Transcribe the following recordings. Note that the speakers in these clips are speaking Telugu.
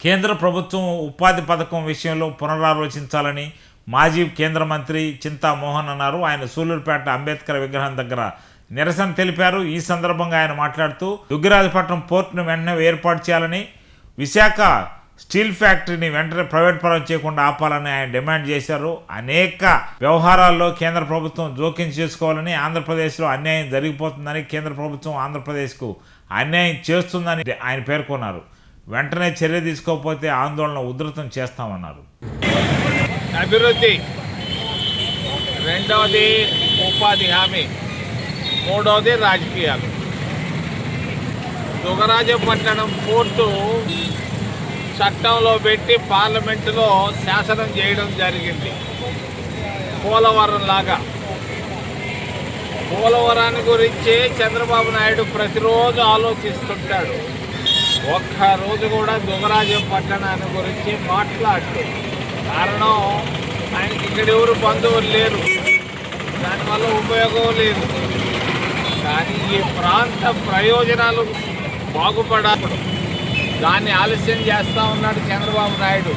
కేంద్ర ప్రభుత్వం ఉపాధి పథకం విషయంలో పునరాలోచించాలని మాజీ కేంద్ర మంత్రి చింతా మోహన్ అన్నారు. ఆయన సూలూరుపేట అంబేద్కర్ విగ్రహం దగ్గర నిరసన తెలిపారు. ఈ సందర్భంగా ఆయన మాట్లాడుతూ దుగ్గిరాజపట్నం పోర్టును వెంటనే ఏర్పాటు చేయాలని విశాఖ స్టీల్ ఫ్యాక్టరీని వెంటనే ప్రైవేట్ పరం చేయకుండా ఆపాలని ఆయన డిమాండ్ చేశారు. అనేక వ్యవహారాల్లో కేంద్ర ప్రభుత్వం జోక్యం చేసుకోవాలని ఆంధ్రప్రదేశ్లో అన్యాయం జరిగిపోతుందని కేంద్ర ప్రభుత్వం ఆంధ్రప్రదేశ్కు అన్యాయం చేస్తుందని ఆయన పేర్కొన్నారు. వెంటనే చర్య తీసుకోకపోతే ఆందోళన ఉధృతం చేస్తామన్నారు. అభివృద్ధి. రెండవది ఉపాధి హామీ. మూడవది రాజకీయాలు. దుగరాజపట్నం పోర్టు చట్టంలో పెట్టి పార్లమెంటులో శాసనం చేయడం జరిగింది. పోలవరం లాగా. పోలవరాన్ని గురించి చంద్రబాబు నాయుడు ప్రతిరోజు ఆలోచిస్తుంటాడు. ఒక్క రోజు కూడా దుగరాజం పట్టణాన్ని గురించి మాట్లాడుతూ కారణం ఆయనకి ఇక్కడ ఎవరు బంధువులు లేరు. దానివల్ల ఉపయోగం లేదు. కానీ ఈ ప్రాంత ప్రయోజనాలు బాగుపడాలి. దాన్ని ఆలస్యం చేస్తూ ఉన్నాడు చంద్రబాబు నాయుడు.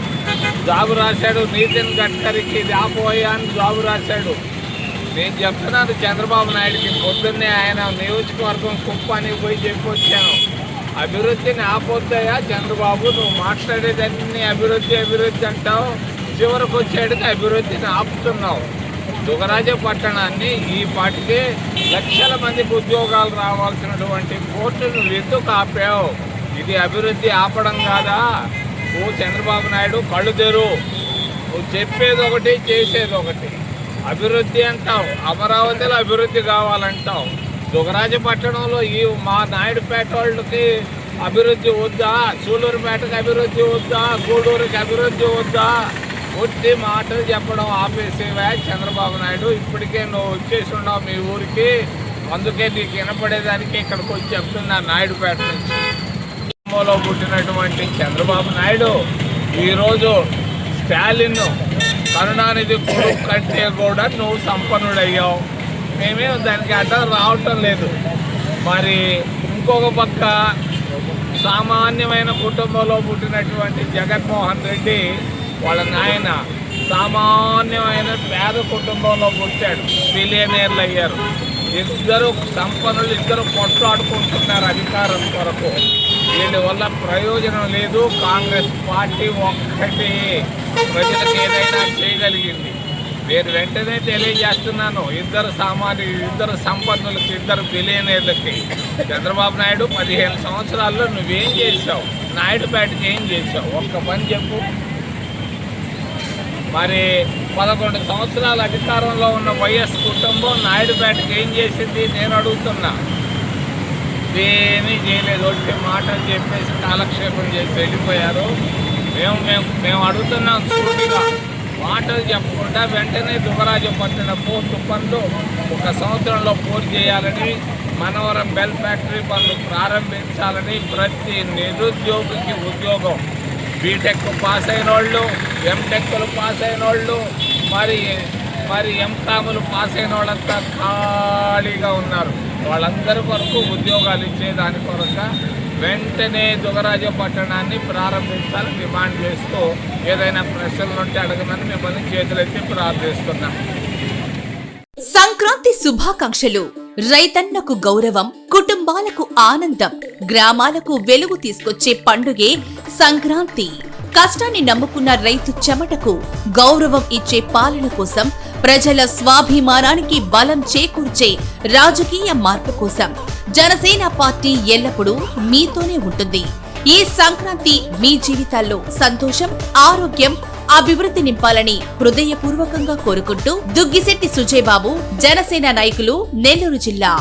జాబు రాశాడు నితిన్ గడ్కరీకి ఇది ఆపోయా అని జాబు రాశాడు. నేను చెప్తున్నాను చంద్రబాబు నాయుడుకి పొద్దున్నే ఆయన నియోజకవర్గం కుప్పానికి పోయి చెప్పొచ్చాను. అభివృద్ధిని ఆపొద్దయ్యా చంద్రబాబు. నువ్వు మాట్లాడేదన్నీ అభివృద్ధి అభివృద్ధి అంటావు. చివరికి వచ్చేటికి అభివృద్ధిని ఆపుతున్నావు. దుగరాజ పట్టణాన్ని ఈ పాటికి లక్షల మందికి ఉద్యోగాలు రావాల్సినటువంటి కోర్టును ఎందుకు ఆపావు? ఇది అభివృద్ధి ఆపడం కాదా? నువ్వు చంద్రబాబు నాయుడు కళ్ళు తెరు. నువ్వు చెప్పేది ఒకటి చేసేది ఒకటి. అభివృద్ధి అంటావు. అమరావతిలో అభివృద్ధి కావాలంటావు. దుగరాజపట్నంలో ఈ మా నాయుడుపేట వాళ్ళకి అభివృద్ధి వద్దా? సూళ్ళూరుపేటకి అభివృద్ధి వద్దా? గూడూరుకి అభివృద్ధి వద్దా? వచ్చి మాటలు చెప్పడం ఆపేసేవా చంద్రబాబు నాయుడు. ఇప్పటికే నువ్వు వచ్చేసి ఉన్నావు మీ ఊరికి. అందుకే నీకు వినపడేదానికి ఇక్కడికి వచ్చి చెప్తున్నా నాయుడుపేట నుంచి. కుటుంబంలో పుట్టినటువంటి చంద్రబాబు నాయుడు ఈరోజు స్టాలిన్ కరుణానిధి కొడుకు కంటే కూడా నువ్వు సంపన్నుడయ్యావు. మేమేం దానికి అడ్డం రావటం లేదు. మరి ఇంకొక పక్క సామాన్యమైన కుటుంబంలో పుట్టినటువంటి జగన్మోహన్ రెడ్డి వాళ్ళ నాయన సామాన్యమైన పేద కుటుంబంలో పుట్టాడు. బిలియనీర్లు అయ్యారు. ఇద్దరు సంపన్నులు ఇద్దరు కొట్లాడుకుంటున్నారు అధికారం కొరకు. వీళ్ళ వల్ల ప్రయోజనం లేదు. కాంగ్రెస్ పార్టీ ఒక్కటి ప్రజలకు ఏదైనా చేయగలిగింది. నేను వెంటనే తెలియజేస్తున్నాను ఇద్దరు సామాన్య ఇద్దరు సంపన్నులకి ఇద్దరు బిలియనీర్లకి. చంద్రబాబు నాయుడు పదిహేను సంవత్సరాల్లో నువ్వేం చేసావు నాయుడుపేటకి ఏం చేసావు ఒక్క పని చెప్పు. మరి పదకొండు సంవత్సరాల అధికారంలో ఉన్న వైఎస్ కుటుంబం నాయుడుపేటకి ఏం చేసింది? నేను అడుగుతున్నా. ఏమీ చేయలేదు వచ్చే మాటలు చెప్పేసి కాలక్షేపం చేసి వెళ్ళిపోయారు? మేము మేము మేము అడుగుతున్నాం సూటిగా మాటలు చెప్పకుండా వెంటనే దుగరాజపట్టిన పోర్టు పనులు ఒక సంవత్సరంలో పూర్తి చేయాలని మనవరం బెల్ ఫ్యాక్టరీ పనులు ప్రారంభించాలని ప్రతి నిరుద్యోగికి ఉద్యోగం. బీటెక్ పాస్ అయిన వాళ్ళు ఎంటెక్లు పాస్ అయిన వాళ్ళు మరి మరి ఎంకాములు పాస్ అయిన వాళ్ళంతా ఖాళీగా ఉన్నారు. వాళ్ళందరి కొరకు ఉద్యోగాలు ఇచ్చేదాని కొరక వెంటనే దుగరాజ పట్టణాన్ని ప్రారంభించాలని డిమాండ్ చేస్తూ ఏదైనా ప్రశ్నలు ఉంటే అడగమని మిమ్మల్ని చేతులెత్తి ప్రార్థిస్తున్నాం. సంక్రాంతి శుభాకాంక్షలు. రైతన్నకు గౌరవం కుటుంబాలకు ఆనందం గ్రామాలకు వెలుగు తీసుకొచ్చే పండుగే సంక్రాంతి. కష్టాన్ని నమ్ముకున్న రైతు చెమటకు గౌరవం ఇచ్చే పాలన కోసం ప్రజల స్వాభిమానానికి బలం చేకూర్చే రాజకీయ మార్పు కోసం జనసేన పార్టీ ఎల్లప్పుడూ మీతోనే ఉంటుంది. ఈ సంక్రాంతి మీ జీవితాల్లో సంతోషం ఆరోగ్యం అభివృద్ధి నింపాలని హృదయపూర్వకంగా కోరుకుంటూ దుగ్గిశెట్టి సుజయబాబు జనసేన నాయకులు నెల్లూరు జిల్లా.